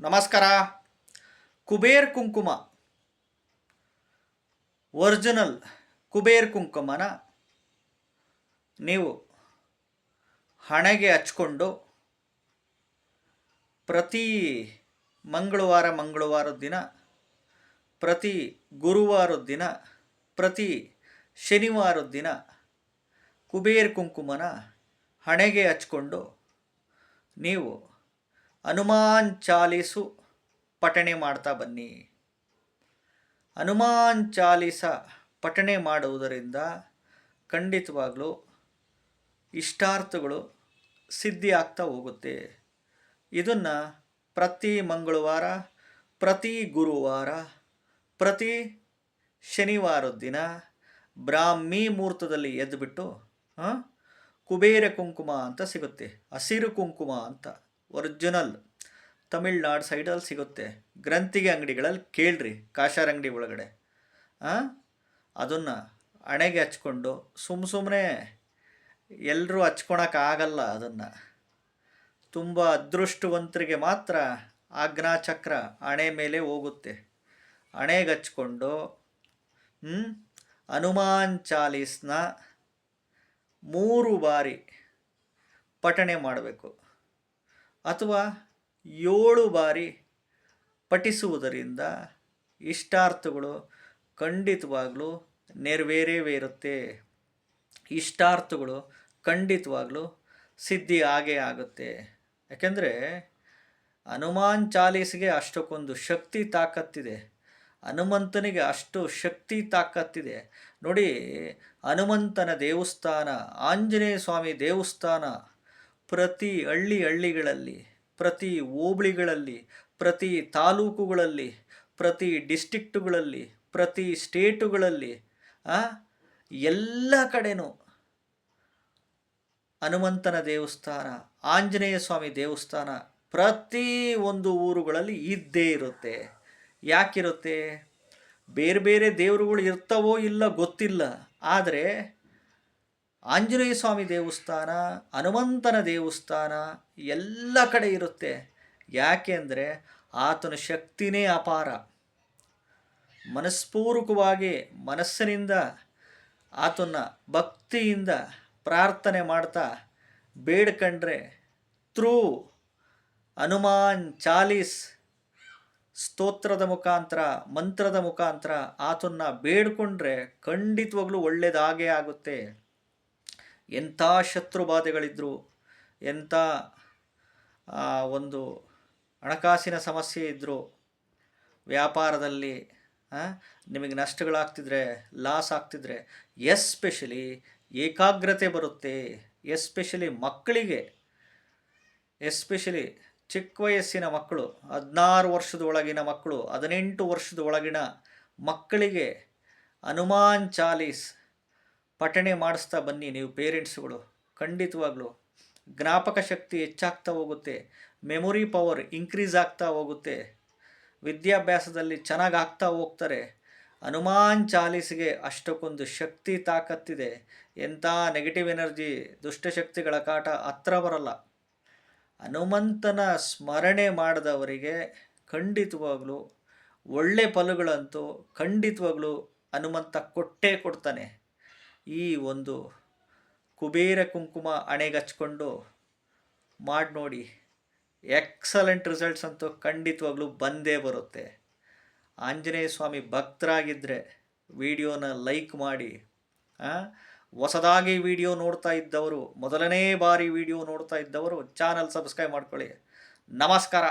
ನಮಸ್ಕಾರ. ಕುಬೇರ್ ಕುಂಕುಮ. ಒರಿಜಿನಲ್ ಕುಬೇರ್ ಕುಂಕುಮನ ನೀವು ಹಣೆಗೆ ಹಚ್ಕೊಂಡು ಪ್ರತಿ ಮಂಗಳವಾರ ಮಂಗಳವಾರದ ದಿನ, ಪ್ರತಿ ಗುರುವಾರದ ದಿನ, ಪ್ರತಿ ಶನಿವಾರದ ದಿನ ಕುಬೇರ್ ಕುಂಕುಮನ ಹಣೆಗೆ ಹಚ್ಕೊಂಡು ನೀವು ಹನುಮಾನ್ ಚಾಲೀಸು ಪಠಣೆ ಮಾಡ್ತಾ ಬನ್ನಿ. ಹನುಮಾನ್ ಚಾಲೀಸ ಪಠಣೆ ಮಾಡುವುದರಿಂದ ಖಂಡಿತವಾಗಲೂ ಇಷ್ಟಾರ್ಥಗಳು ಸಿದ್ಧಿ ಆಗ್ತಾ ಹೋಗುತ್ತೆ. ಇದನ್ನು ಪ್ರತಿ ಮಂಗಳವಾರ, ಪ್ರತಿ ಗುರುವಾರ, ಪ್ರತಿ ಶನಿವಾರದ ದಿನ ಬ್ರಾಹ್ಮಿ ಮುಹೂರ್ತದಲ್ಲಿ ಎದ್ದುಬಿಟ್ಟು ಕುಬೇರ ಕುಂಕುಮ ಅಂತ ಸಿಗುತ್ತೆ. ಹಸಿರು ಕುಂಕುಮ ಅಂತ. ಒರಿಜಿನಲ್ ತಮಿಳ್ನಾಡು ಸೈಡಲ್ಲಿ ಸಿಗುತ್ತೆ. ಗ್ರಂಥಿಗೆ ಅಂಗಡಿಗಳಲ್ಲಿ ಕೇಳ್ರಿ ಕಾಶಾರ ಅಂಗಡಿ ಒಳಗಡೆ. ಅದನ್ನು ಹಣೆಗೆ ಹಚ್ಕೊಂಡು ಸುಮ್ಮ ಸುಮ್ಮನೆ ಎಲ್ಲರೂ ಹಚ್ಕೊಳಕ್ಕಾಗಲ್ಲ ಅದನ್ನು. ತುಂಬ ಅದೃಷ್ಟವಂತರಿಗೆ ಮಾತ್ರ ಆಜ್ಞಾಚಕ್ರ ಹಣೆ ಮೇಲೆ ಹೋಗುತ್ತೆ. ಹಣೆಗೆ ಹಚ್ಕೊಂಡು ಹನುಮಾನ್ ಚಾಲೀಸ್ನ ಮೂರು ಬಾರಿ ಪಠಣೆ ಮಾಡಬೇಕು. ಅಥವಾ ಏಳು ಬಾರಿ ಪಠಿಸುವುದರಿಂದ ಇಷ್ಟಾರ್ಥಗಳು ಖಂಡಿತವಾಗಲೂ ನೆರವೇರೇವೇ ಇರುತ್ತೆ ಇಷ್ಟಾರ್ಥಗಳು ಖಂಡಿತವಾಗಲೂ ಸಿದ್ಧಿ ಆಗೇ ಆಗುತ್ತೆ. ಯಾಕೆಂದರೆ ಹನುಮಾನ್ ಚಾಲೀಸ್ಗೆ ಅಷ್ಟಕ್ಕೊಂದು ಶಕ್ತಿ ತಾಕತ್ತಿದೆ. ಹನುಮಂತನಿಗೆ ಅಷ್ಟು ಶಕ್ತಿ ತಾಕತ್ತಿದೆ. ನೋಡಿ, ಹನುಮಂತನ ದೇವಸ್ಥಾನ, ಆಂಜನೇಯ ಸ್ವಾಮಿ ದೇವಸ್ಥಾನ ಪ್ರತಿ ಹಳ್ಳಿ ಹಳ್ಳಿಗಳಲ್ಲಿ, ಪ್ರತಿ ಹೋಬಳಿಗಳಲ್ಲಿ, ಪ್ರತಿ ತಾಲೂಕುಗಳಲ್ಲಿ, ಪ್ರತಿ ಡಿಸ್ಟಿಕ್ಟುಗಳಲ್ಲಿ ಪ್ರತಿ ಸ್ಟೇಟುಗಳಲ್ಲಿ ಎಲ್ಲ ಕಡೆನೂ ಹನುಮಂತನ ದೇವಸ್ಥಾನ, ಆಂಜನೇಯ ಸ್ವಾಮಿ ದೇವಸ್ಥಾನ ಪ್ರತಿ ಒಂದು ಊರುಗಳಲ್ಲಿ ಇದ್ದೇ ಇರುತ್ತೆ. ಯಾಕಿರುತ್ತೆ? ಬೇರೆ ಬೇರೆ ದೇವರುಗಳು ಇರ್ತಾವೋ ಇಲ್ಲ ಗೊತ್ತಿಲ್ಲ. ಆದರೆ ಆಂಜನೇಯ ಸ್ವಾಮಿ ದೇವಸ್ಥಾನ, ಹನುಮಂತನ ದೇವಸ್ಥಾನ ಎಲ್ಲ ಕಡೆ ಇರುತ್ತೆ. ಯಾಕೆ ಅಂದರೆ ಆತನ ಶಕ್ತಿನೇ ಅಪಾರ. ಮನಸ್ಪೂರ್ವಕವಾಗಿ ಮನಸ್ಸಿನಿಂದ, ಆತನ ಭಕ್ತಿಯಿಂದ ಪ್ರಾರ್ಥನೆ ಮಾಡ್ತಾ ಬೇಡ್ಕಂಡ್ರೆ ತ್ರೂ ಹನುಮಾನ್ ಚಾಲೀಸ್ ಸ್ತೋತ್ರದ ಮುಖಾಂತರ, ಮಂತ್ರದ ಮುಖಾಂತರ ಆತನ್ನ ಬೇಡ್ಕೊಂಡ್ರೆ ಖಂಡಿತವಾಗ್ಲೂ ಒಳ್ಳೆಯದಾಗೇ ಆಗುತ್ತೆ. ಎಂಥ ಶತ್ರು ಬಾಧೆಗಳಿದ್ದರು ಎಂಥ ಒಂದು ಹಣಕಾಸಿನ ಸಮಸ್ಯೆ ಇದ್ದರೂ ವ್ಯಾಪಾರದಲ್ಲಿ ನಿಮಗೆ ನಷ್ಟಗಳಾಗ್ತಿದ್ರೆ ಲಾಸ್ ಆಗ್ತಿದ್ರೆ ಎಸ್ಪೆಷಲಿ ಏಕಾಗ್ರತೆ ಬರುತ್ತೆ ಎಸ್ಪೆಷಲಿ ಮಕ್ಕಳಿಗೆ ಎಸ್ಪೆಷಲಿ ಚಿಕ್ಕ ವಯಸ್ಸಿನ ಮಕ್ಕಳು, ಹದಿನಾರು ವರ್ಷದ ಒಳಗಿನ ಮಕ್ಕಳು, ಹದಿನೆಂಟು ವರ್ಷದ ಒಳಗಿನ ಮಕ್ಕಳಿಗೆ ಹನುಮಾನ್ ಚಾಲೀಸ್ ಪಠಣೆ ಮಾಡಿಸ್ತಾ ಬನ್ನಿ ನೀವು ಪೇರೆಂಟ್ಸ್ಗಳು. ಖಂಡಿತವಾಗ್ಲೂ. ಜ್ಞಾಪಕ ಶಕ್ತಿ ಹೆಚ್ಚಾಗ್ತಾ ಹೋಗುತ್ತೆ. ಮೆಮೊರಿ ಪವರ್ ಇನ್ಕ್ರೀಸ್ ಆಗ್ತಾ ಹೋಗುತ್ತೆ. ವಿದ್ಯಾಭ್ಯಾಸದಲ್ಲಿ ಚೆನ್ನಾಗಿ ಆಗ್ತಾ ಹೋಗ್ತಾರೆ. ಹನುಮಾನ್ ಚಾಲೀಸ್ಗೆ ಅಷ್ಟಕ್ಕೊಂದು ಶಕ್ತಿ ತಾಕತ್ತಿದೆ. ಎಂಥ ನೆಗೆಟಿವ್ ಎನರ್ಜಿ ದುಷ್ಟಶಕ್ತಿಗಳ ಕಾಟ ಹತ್ರ ಬರಲ್ಲ. ಹನುಮಂತನ ಸ್ಮರಣೆ ಮಾಡಿದವರಿಗೆ ಖಂಡಿತವಾಗ್ಲೂ ಒಳ್ಳೆ ಫಲಗಳಂತೂ ಖಂಡಿತವಾಗ್ಲೂ ಹನುಮಂತ ಕೊಟ್ಟೇ ಕೊಡ್ತಾನೆ. ಈ ಒಂದು ಕುಬೇರ ಕುಂಕುಮ ಹಣೆಗಚ್ಕೊಂಡು ಮಾಡಿ ನೋಡಿ. ಎಕ್ಸಲೆಂಟ್ ರಿಸಲ್ಟ್ಸ್ ಅಂತೂ ಖಂಡಿತವಾಗ್ಲೂ ಬಂದೇ ಬರುತ್ತೆ. ಆಂಜನೇಯ ಸ್ವಾಮಿ ಭಕ್ತರಾಗಿದ್ದರೆ ವಿಡಿಯೋನ ಲೈಕ್ ಮಾಡಿ ಹೊಸದಾಗಿ ವಿಡಿಯೋ ನೋಡ್ತಾ ಇದ್ದವರು, ಮೊದಲನೇ ಬಾರಿ ವಿಡಿಯೋ ನೋಡ್ತಾ ಇದ್ದವರು, ಚಾನಲ್ ಸಬ್ಸ್ಕ್ರೈಬ್ ಮಾಡ್ಕೊಳ್ಳಿ. ನಮಸ್ಕಾರ.